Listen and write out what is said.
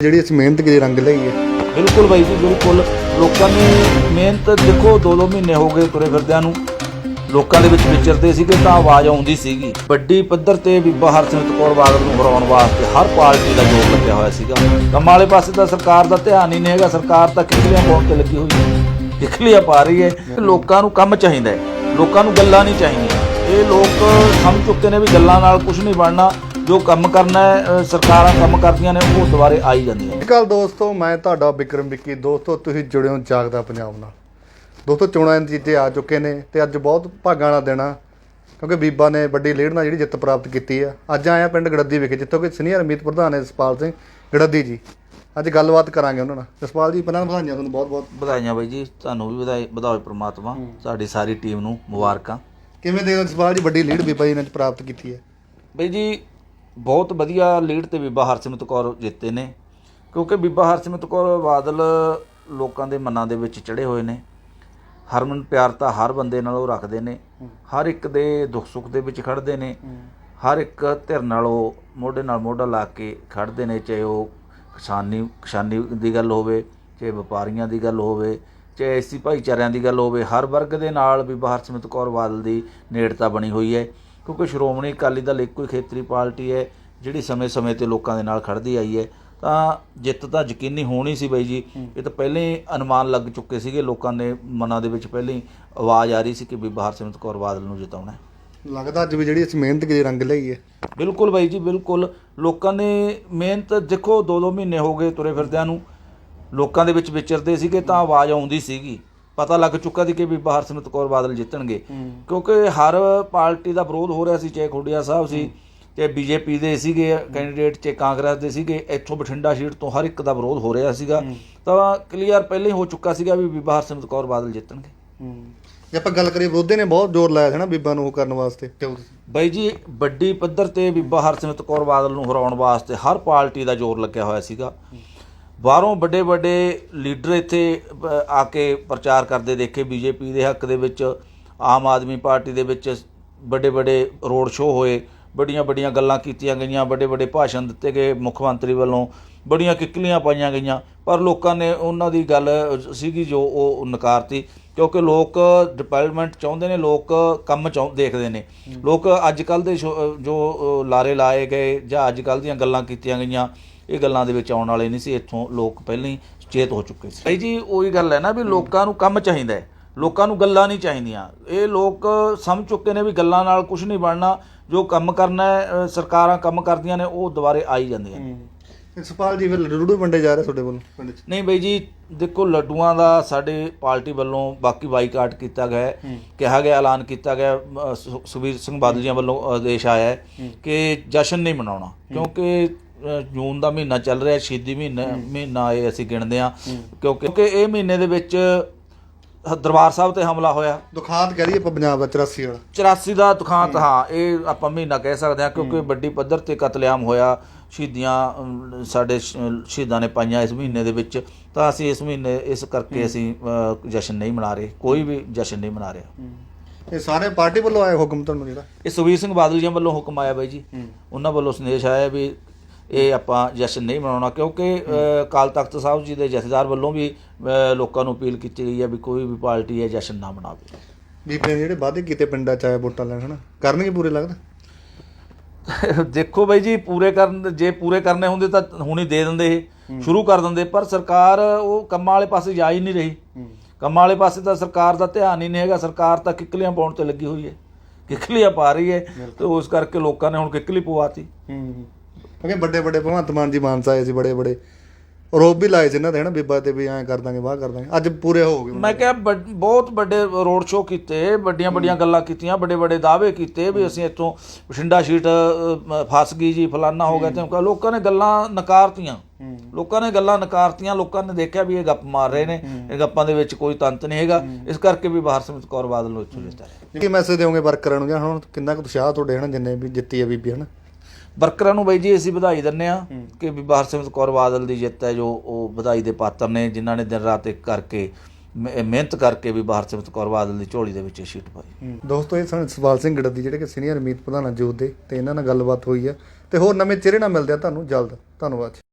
ਜਿਹੜੀ ਇਸ ਮਿਹਨਤ ਦੀ ਰੰਗ ਲਈ ਹੈ। ਬਿਲਕੁਲ ਬਾਈ ਜੀ, ਬਿਲਕੁਲ। ਲੋਕਾਂ ਨੇ ਮਿਹਨਤ ਦੇਖੋ ਦੋ ਦੋ ਮਹੀਨੇ ਹੋ ਗਏ ਤੁਰੇ ਫਿਰਦਿਆਂ ਨੂੰ। ਲੋਕਾਂ ਦੇ ਵਿੱਚ ਵਿਚਰਦੇ ਸੀਗੇ ਤਾਂ ਆਵਾਜ਼ ਆਉਂਦੀ ਸੀਗੀ। ਵੱਡੀ ਪੱਧਰ ਤੇ ਬੀਬਾ ਹਰਸਿਮਰਤ ਕੌਰ ਬਾਦਲ ਨੂੰ ਹਰਾਉਣ ਵਾਸਤੇ ਹਰ ਪਾਰਟੀ ਦਾ ਜੋਰ ਲੱਗਿਆ ਹੋਇਆ ਸੀਗਾ। ਕੰਮਾਂ ਵਾਲੇ ਪਾਸੇ ਤਾਂ ਸਰਕਾਰ ਦਾ ਧਿਆਨ ਹੀ ਨਹੀਂ ਹੈਗਾ, ਸਰਕਾਰ ਤਾਂ ਕਿੱਕਲੀਆਂ ਪਾਉਣ ਤੇ ਲੱਗੀ ਹੋਈ ਹੈ। ਕਿੱਕਲੀਆਂ ਪਾ ਰਹੀ ਹੈ। ਲੋਕਾਂ ਨੂੰ ਕੰਮ ਚਾਹੀਦਾ ਹੈ। ਲੋਕਾਂ ਨੂੰ ਗੱਲਾਂ ਨਹੀਂ ਚਾਹੀਦੀਆਂ। ਇਹ ਲੋਕ ਸਮਝ ਚੁੱਕੇ ਨੇ ਵੀ ਗੱਲਾਂ ਨਾਲ ਕੁਝ ਨਹੀਂ ਬਣਨਾ। ਜੋ ਕੰਮ ਕਰਨਾ ਹੈ ਅ, ਸਰਕਾਰਾਂ ਕੰਮ ਕਰਦੀਆਂ ਨੇ ਉਹ ਦੁਬਾਰੇ ਆਈ ਜਾਂਦੀਆਂ ਨੇ। ਕੱਲ ਦੋਸਤੋ ਮੈਂ ਤੁਹਾਡਾ ਵਿਕਰਮ ਵਿੱਕੀ। ਦੋਸਤੋ ਤੁਸੀਂ ਜੁੜੇ ਹੋ ਜਾਗਦਾ ਪੰਜਾਬ ਨਾਲ। ਦੋਸਤੋ ਚੋਣਾਂ ਦੇ ਨਤੀਜੇ ਆ ਚੁੱਕੇ ਨੇ ਤੇ ਅੱਜ ਬਹੁਤ ਭਾਗਾਂ ਵਾਲਾ ਦਿਨ ਆ ਕਿਉਂਕਿ ਬੀਬਾ ਨੇ ਵੱਡੀ ਲੀਡ ਨਾਲ ਜਿਹੜੀ ਜਿੱਤ ਪ੍ਰਾਪਤ ਕੀਤੀ ਆ। ਅੱਜ ਆਇਆ ਪਿੰਡ ਗੜੱਦੀ ਵਿਖੇ ਜਿੱਥੋਂ ਕਿ ਸੀਨੀਅਰ ਅਮੀਤ ਪ੍ਰਧਾਨ ਹੈ ਜਸਪਾਲ ਸਿੰਘ ਗੜੱਦੀ ਜੀ। ਅੱਜ ਗੱਲਬਾਤ ਕਰਾਂਗੇ ਉਹਨਾਂ ਨਾਲ। ਜਸਪਾਲ ਜੀ ਪਹਿਲਾਂ ਵਧਾਈਆਂ ਤੁਹਾਨੂੰ ਬਹੁਤ ਬਹੁਤ। ਵਧਾਈਆਂ ਬਾਈ ਜੀ ਤੁਹਾਨੂੰ ਵੀ ਵਧਾਈ ਵਧਾਓ ਪ੍ਰਮਾਤਮਾ ਸਾਡੀ ਸਾਰੀ ਟੀਮ ਨੂੰ ਮੁਬਾਰਕਾਂ। ਕਿਵੇਂ ਦੇ ਜਸਪਾਲ ਜੀ ਵੱਡੀ ਲੀਡ ਬੀਬਾ ਜੀ ਨੇ ਪ੍ਰਾਪਤ ਕੀਤੀ ਹੈ? ਬਾਈ ਜੀ ਬਹੁਤ ਵਧੀਆ ਲੀਡ ਤੇ ਬੀਬਾ ਹਰਸਿਮਰਤ ਕੌਰ ਜਿੱਤੇ ਨੇ, ਕਿਉਂਕਿ ਬੀਬਾ ਹਰਸਿਮਰਤ ਕੌਰ ਬਾਦਲ ਲੋਕਾਂ ਦੇ ਮਨਾਂ ਦੇ ਵਿੱਚ ਚੜੇ ਹੋਏ ਨੇ। ਹਰਮਨ ਪਿਆਰ ਤਾਂ ਹਰ ਬੰਦੇ ਨਾਲ ਉਹ ਰੱਖਦੇ ਨੇ, ਹਰ ਇੱਕ ਦੇ ਦੁੱਖ ਸੁੱਖ ਦੇ ਵਿੱਚ ਖੜਦੇ ਨੇ, ਹਰ ਇੱਕ ਧਿਰ ਨਾਲ ਉਹ ਮੋਢੇ ਨਾਲ ਮੋਢਾ ਲਾ ਕੇ ਖੜਦੇ ਨੇ, ਚਾਹੇ ਉਹ ਕਿਸਾਨੀ ਕਿਸਾਨੀ ਦੀ ਗੱਲ ਹੋਵੇ, ਚਾਹੇ ਵਪਾਰੀਆਂ ਦੀ ਗੱਲ ਹੋਵੇ, ਚਾਹੇ ਐਸੀ ਭਾਈਚਾਰਿਆਂ ਦੀ ਗੱਲ ਹੋਵੇ, ਹਰ ਵਰਗ ਦੇ ਨਾਲ ਵੀ ਹਰਸਿਮਰਤ ਕੌਰ ਬਾਦਲ ਦੀ ਨੇੜਤਾ ਬਣੀ ਹੋਈ ਹੈ। ਕਿਉਂਕਿ ਸ਼੍ਰੋਮਣੀ ਅਕਾਲੀ ਦਲ ਇੱਕੋ ਹੀ ਖੇਤਰੀ ਪਾਰਟੀ ਹੈ ਜਿਹੜੀ ਸਮੇਂ-ਸਮੇਂ ਤੇ ਲੋਕਾਂ ਦੇ ਨਾਲ ਖੜਦੀ ਆਈ ਹੈ। ਤਾਂ ਜਿੱਤ ਤਾਂ ਯਕੀਨੀ ਹੋਣੀ ਸੀ ਬਾਈ ਜੀ। ਇਹ ਤਾਂ ਪਹਿਲਾਂ ਹੀ ਅਨੁਮਾਨ ਲੱਗ ਚੁੱਕੇ ਸੀਗੇ ਲੋਕਾਂ ਦੇ ਮਨਾਂ ਦੇ ਵਿੱਚ ਪਹਿਲਾਂ ਹੀ ਆਵਾਜ਼ ਆ ਰਹੀ ਸੀ ਕਿ ਬੀਬਾ ਹਰਸਿਮਰਤ ਕੌਰ ਬਾਦਲ ਨੂੰ ਜਿਤਾਉਣਾ ਹੈ। ਲੱਗਦਾ ਅੱਜ ਵੀ ਜਿਹੜੀ ਇਸ ਮਿਹਨਤ ਦੀ ਰੰਗ ਲਈ ਹੈ। ਬਿਲਕੁਲ ਬਾਈ ਜੀ ਬਿਲਕੁਲ। ਲੋਕਾਂ ਨੇ ਮਿਹਨਤ ਦੇਖੋ ਦੋ ਦੋ ਮਹੀਨੇ ਹੋ ਗਏ ਤੁਰੇ ਫਿਰਦਿਆਂ ਨੂੰ। ਲੋਕਾਂ ਦੇ ਵਿੱਚ ਵਿਚਰਦੇ ਸੀਗੇ ਤਾਂ ਆਵਾਜ਼ ਆਉਂਦੀ ਸੀਗੀ। ਪਤਾ ਲੱਗ ਚੁੱਕਾ ਸੀ ਕਿ ਵੀ ਹਰਸਿਮਰਤ ਕੌਰ ਬਾਦਲ ਜਿੱਤਣਗੇ। ਕਿਉਂਕਿ ਹਰ ਪਾਰਟੀ ਦਾ ਵਿਰੋਧ ਹੋ ਰਿਹਾ ਸੀ ਚਾਹੇ ਖੋੜੀਆ ਸਾਹਿਬ ਸੀ ਚਾਹੇ ਬੀਜੇਪੀ ਦੇ ਸੀਗੇ ਕੈਂਡੀਡੇਟ ਚਾਹੇ ਕਾਂਗਰਸ ਦੇ ਸੀਗੇ ਇੱਥੋਂ ਬਠਿੰਡਾ ਸੀਟ ਤੋਂ ਹਰ ਇੱਕ ਦਾ ਵਿਰੋਧ ਹੋ ਰਿਹਾ ਸੀਗਾ। ਤਾਂ ਕਲੀਅਰ ਪਹਿਲਾਂ ਹੀ ਹੋ ਚੁੱਕਾ ਸੀਗਾ ਵੀ ਬੀਬਾ ਹਰਸਿਮਰਤ ਕੌਰ ਬਾਦਲ ਜਿੱਤਣਗੇ। ਜੇ ਆਪਾਂ ਗੱਲ ਕਰੀਏ ਵਿਰੋਧੀ ਨੇ ਬਹੁਤ ਜ਼ੋਰ ਲਾਇਆ ਸੀ ਨਾ ਬੀਬਾ ਨੂੰ ਉਹ ਕਰਨ ਵਾਸਤੇ। ਬਾਈ ਜੀ ਵੱਡੀ ਪੱਧਰ ਤੇ ਬੀਬਾ ਹਰਸਿਮਰਤ ਕੌਰ ਬਾਦਲ ਨੂੰ ਹਰਾਉਣ ਵਾਸਤੇ ਹਰ ਪਾਰਟੀ ਦਾ ਜ਼ੋਰ ਲੱਗਿਆ ਹੋਇਆ ਸੀਗਾ। ਬਾਹਰੋਂ ਵੱਡੇ ਵੱਡੇ ਲੀਡਰ ਇੱਥੇ ਆ ਕੇ ਪ੍ਰਚਾਰ ਕਰਦੇ ਦੇਖੇ ਬੀਜੇਪੀ ਦੇ ਹੱਕ ਦੇ ਵਿੱਚ ਆਮ ਆਦਮੀ ਪਾਰਟੀ ਦੇ ਵਿੱਚ ਵੱਡੇ ਵੱਡੇ ਰੋਡ ਸ਼ੋਅ ਹੋਏ ਵੱਡੀਆਂ ਵੱਡੀਆਂ ਗੱਲਾਂ ਕੀਤੀਆਂ ਗਈਆਂ ਵੱਡੇ ਵੱਡੇ ਭਾਸ਼ਣ ਦਿੱਤੇ ਗਏ ਮੁੱਖ ਮੰਤਰੀ ਵੱਲੋਂ ਬੜੀਆਂ ਕਿੱਕਲੀਆਂ ਪਾਈਆਂ ਗਈਆਂ ਪਰ ਲੋਕਾਂ ਨੇ ਉਹਨਾਂ ਦੀ ਗੱਲ ਸੀਗੀ ਜੋ ਉਹ ਨਕਾਰਤੀ ਕਿਉਂਕਿ ਲੋਕ ਡਿਵੈਲਪਮੈਂਟ ਚਾਹੁੰਦੇ ਨੇ ਲੋਕ ਕੰਮ ਚਾਹੁੰ ਦੇਖਦੇ ਨੇ। ਲੋਕ ਅੱਜ ਕੱਲ ਦੇ ਜੋ ਲਾਰੇ ਲਾਏ ਗਏ ਜਾਂ ਅੱਜ ਕੱਲ ਦੀਆਂ ਗੱਲਾਂ ਕੀਤੀਆਂ ਗਈਆਂ ਇਹ ਗੱਲਾਂ ਦੇ ਵਿੱਚ ਆਉਣ ਵਾਲੇ ਨਹੀਂ ਸੀ ਇੱਥੋਂ ਲੋਕ ਪਹਿਲਾਂ ਹੀ ਚੇਤ ਹੋ ਚੁੱਕੇ ਸੀ। ਭਾਈ ਜੀ ਉਹੀ ਗੱਲ ਹੈ ਨਾ ਵੀ ਲੋਕਾਂ ਨੂੰ ਕੰਮ ਚਾਹੀਦਾ ਹੈ ਲੋਕਾਂ ਨੂੰ ਗੱਲਾਂ ਨਹੀਂ ਚਾਹੀਦੀਆਂ। ਇਹ ਲੋਕ ਸਮਝ ਚੁੱਕੇ ਨੇ ਵੀ ਗੱਲਾਂ ਨਾਲ ਕੁਝ ਨਹੀਂ ਬਣਨਾ ਜੋ ਕੰਮ ਕਰਨਾ ਹੈ ਸਰਕਾਰਾਂ ਕੰਮ ਕਰਦੀਆਂ ਨੇ ਉਹ ਦੁਬਾਰੇ ਆਈ ਜਾਂਦੀਆਂ ਨੇ। ਜਸਪਾਲ ਜੀ ਫਿਰ ਲੱਡੂ ਵੰਡੇ ਜਾ ਰਹੇ ਤੁਹਾਡੇ ਵੱਲੋਂ ਪਿੰਡ 'ਚ? ਨਹੀਂ ਬਈ ਜੀ ਦੇਖੋ ਲੱਡੂਆਂ ਦਾ ਸਾਡੇ ਪਾਰਟੀ ਵੱਲੋਂ ਬਾਕੀ ਬਾਈਕਾਟ ਕੀਤਾ ਗਿਆ ਹੈ। ਕਿਹਾ ਗਿਆ ਐਲਾਨ ਕੀਤਾ ਗਿਆ ਅ, ਸੁ- ਸੁਖਬੀਰ ਸਿੰਘ ਬਾਦਲ ਜੀ ਵੱਲੋਂ ਆਦੇਸ਼ ਆਇਆ ਹੈ ਕਿ ਜਸ਼ਨ ਨਹੀਂ ਮਨਾਉਣਾ ਕਿਉਂਕਿ ਜੂਨ ਦਾ ਮਹੀਨਾ ਚੱਲ ਰਿਹਾ ਸ਼ਹੀਦੀ ਮਹੀਨਾ ਮਹੀਨਾ ਇਹ ਅਸੀਂ ਗਿਣਦੇ ਆ ਕਿਉਂਕਿ ਕਿਉਂਕਿ ਇਹ ਮਹੀਨੇ ਦੇ ਵਿੱਚ ਦਰਬਾਰ ਸਾਹਿਬ ਤੇ ਹਮਲਾ ਹੋਇਆ। ਦੁਖਾਂਤ ਕਹਿ ਆਪਾਂ ਪੰਜਾਬ ਦਾ 84 ਵਾਲਾ। 84 ਦਾ ਦੁਖਾਂਤ ਹਾਂ। ਇਹ ਆਪਾਂ ਮਹੀਨਾ ਕਹਿ ਸਕਦੇ ਹਾਂ ਕਿਉਂਕਿ ਵੱਡੀ ਪੱਧਰ ਤੇ ਕਤਲੇਆਮ ਹੋਇਆ। ਸ਼ਹੀਦੀਆਂ ਸਾਡੇ ਸ਼ਹੀਦਾਂ ਨੇ ਪਾਈਆਂ ਇਸ ਮਹੀਨੇ ਦੇ ਵਿੱਚ। ਤਾਂ ਅਸੀਂ ਇਸ ਮਹੀਨੇ ਇਸ ਕਰਕੇ ਅਸੀਂ ਜਸ਼ਨ ਨਹੀਂ ਮਨਾ ਰਹੇ। ਕੋਈ ਵੀ ਜਸ਼ਨ ਨਹੀਂ ਮਨਾ ਰਿਹਾ। ਇਹ ਸਾਰੇ ਪਾਰਟੀ ਵੱਲੋਂ ਆਇਆ ਹੁਕਮ ਤੁਹਾਨੂੰ ਜਿਹੜਾ? ਇਹ ਸੁਖਬੀਰ ਸਿੰਘ ਬਾਦਲ ਜੀ ਵੱਲੋਂ ਹੁਕਮ ਆਇਆ ਬਾਈ ਜੀ। ਉਹਨਾਂ ਵੱਲੋਂ ਸੰਦੇਸ਼ ਆਇਆ ਵੀ ਇਹ ਆਪਾਂ ਜਸ਼ਨ ਨਹੀਂ ਮਨਾਉਣਾ ਕਿਉਂਕਿ ਅ, ਅਕਾਲ ਤਖਤ ਸਾਹਿਬ ਜੀ ਦੇ ਜਥੇਦਾਰ ਵੱਲੋਂ ਵੀ ਲੋਕਾਂ ਨੂੰ ਅਪੀਲ ਕੀਤੀ ਗਈ ਹੈ ਵੀ ਕੋਈ ਵੀ ਪਾਰਟੀ ਹੈ ਜਸ਼ਨ ਨਾ ਮਨਾਵੇ। ਨੇ ਜਿਹੜੇ ਵਾਅਦੇ ਕੀਤੇ ਪਿੰਡਾਂ 'ਚ ਆਏ ਵੋਟਾਂ ਲੈਣ ਹਨਾ? ਕਰਨਗੇ ਪੂਰੇ ਲੱਗਦਾ? ਦੇਖੋ ਬਾਈ ਜੀ ਪੂਰੇ ਕਰਨ ਜੇ ਪੂਰੇ ਕਰਨੇ ਹੁੰਦੇ ਤਾਂ ਹੁਣੀ ਦੇ ਦਿੰਦੇ ਇਹ ਸ਼ੁਰੂ ਕਰ ਦਿੰਦੇ ਪਰ ਸਰਕਾਰ ਉਹ ਕੰਮਾਂ ਵਾਲੇ ਪਾਸੇ ਜਾ ਹੀ ਨਹੀਂ ਰਹੀ। ਕੰਮਾਂ ਵਾਲੇ ਪਾਸੇ ਤਾਂ ਸਰਕਾਰ ਦਾ ਧਿਆਨ ਹੀ ਨਹੀਂ ਹੈਗਾ ਸਰਕਾਰ ਤਾਂ ਕਿੱਕਲੀਆਂ ਪਾਉਣ ਤੇ ਲੱਗੀ ਹੋਈ ਹੈ। ਕਿੱਕਲੀਆਂ ਪਾ ਰਹੀ ਹੈ ਤੇ ਉਸ ਕਰਕੇ ਲੋਕਾਂ ਨੇ ਹੁਣ ਕਿੱਕਲੀ ਪਵਾਤੀ ਹੂੰ। ਕਿਉਂਕਿ ਵੱਡੇ ਵੱਡੇ ਭਗਵੰਤ ਮਾਨ ਜੀ ਮਾਨਸਾ ਆਏ ਸੀ ਬੜੇ ਬੜੇ। ਰੋਬ ਵੀ ਲਾਏ ਸੀ ਇਹਨਾਂ ਦੇ ਹਨਾ ਬੀਬਾ ਤੇ ਵੀ ਐਂ ਕਰ ਦਾਂਗੇ ਵਾਹ ਕਰ ਦਾਂਗੇ। ਅੱਜ ਪੂਰੇ ਹੋ ਗਏ। ਮੈਂ ਕਿਹਾ ਵੱਡ- ਬਹੁਤ ਵੱਡੇ ਰੋਡ ਸ਼ੋਅ ਕੀਤੇ ਵੱਡੀਆਂ ਵੱਡੀਆਂ ਗੱਲਾਂ ਕੀਤੀਆਂ ਵੱਡੇ ਵੱਡੇ ਦਾਅਵੇ ਕੀਤੇ ਵੀ ਅਸੀਂ ਇੱਥੋਂ ਬਠਿੰਡਾ ਸ਼ੀਟ ਅ, ਫਸ ਗਈ ਜੀ ਫਲਾਨਾ ਹੋ ਗਿਆ ਤੇ ਲੋਕਾਂ ਨੇ ਗੱਲਾਂ ਨਕਾਰਤੀਆਂ। ਲੋਕਾਂ ਨੇ ਗੱਲਾਂ ਨਕਾਰਤੀਆਂ ਲੋਕਾਂ ਨੇ ਦੇਖਿਆ ਵੀ ਇਹ ਗੱਪ ਮਾਰ ਰਹੇ ਨੇ ਇਹ ਗੱਪਾਂ ਦੇ ਵਿੱਚ ਕੋਈ ਤੰਤ ਨਹੀਂ ਹੈਗਾ। ਇਸ ਕਰਕੇ ਵੀ ਬਾਹਰ ਸਮਿਤ ਕੌਰ ਬਾਦਲ ਨੂੰ ਇੱਥੋਂ ਜਿੱਤਿਆ ਹੈ ਕੀ ਮੈਸੇਜ ਦਿਓਗੇ ਵਰਕਰਾਂ ਨੂੰ? ਜਾਂ ਹੁਣ ਕਿੰਨਾ ਕੁ ਉਤਸ਼ਾਹ ਤੁਹਾਡੇ ਹਨਾ ਜਿੰਨੇ ਵੀ ਜਿੱਤੀ ਆ ਬੀਬੀ ਹਨਾ? ਵਰਕਰਾਂ ਨੂੰ ਬਾਈ ਜੀ ਅਸੀਂ ਵਧਾਈ ਦਿੰਨੇ ਆ ਕਿ ਵੀ ਬਾਹਰ ਸਮਿਤ ਕੌਰ ਬਾਦਲ ਦੀ ਜਿੱਤ ਹੈ ਜੋ ਉਹ ਵਧਾਈ ਦੇ ਪਾਤਰ ਨੇ ਜਿਨ੍ਹਾਂ ਨੇ ਦਿਨ ਰਾਤ ਇੱਕ ਕਰਕੇ ਮਿਹਨਤ ਕਰਕੇ ਵੀ ਬਾਹਰ ਸਮਿਤ ਕੌਰ ਬਾਦਲ ਦੀ ਝੋਲੀ ਦੇ ਵਿੱਚ ਇਹ ਸੀਟ ਪਾਈ। ਦੋਸਤੋ ਇਹ ਸਨ ਸਵਾਲ ਸਿੰਘ ਗੜਦੀ ਜਿਹੜੇ ਕਿ ਸੀਨੀਅਰ ਅਮੀਤ ਪ੍ਰਧਾਨ ਜੋਤ ਦੇ ਤੇ ਇਹਨਾਂ ਨਾਲ ਗੱਲਬਾਤ ਹੋਈ ਆ। ਤੇ ਹੋਰ ਨਵੇਂ ਚਿਹਰੇ ਨਾਲ ਮਿਲਦੇ ਆ ਤੁਹਾਨੂੰ ਜਲਦ। ਧੰਨਵਾਦ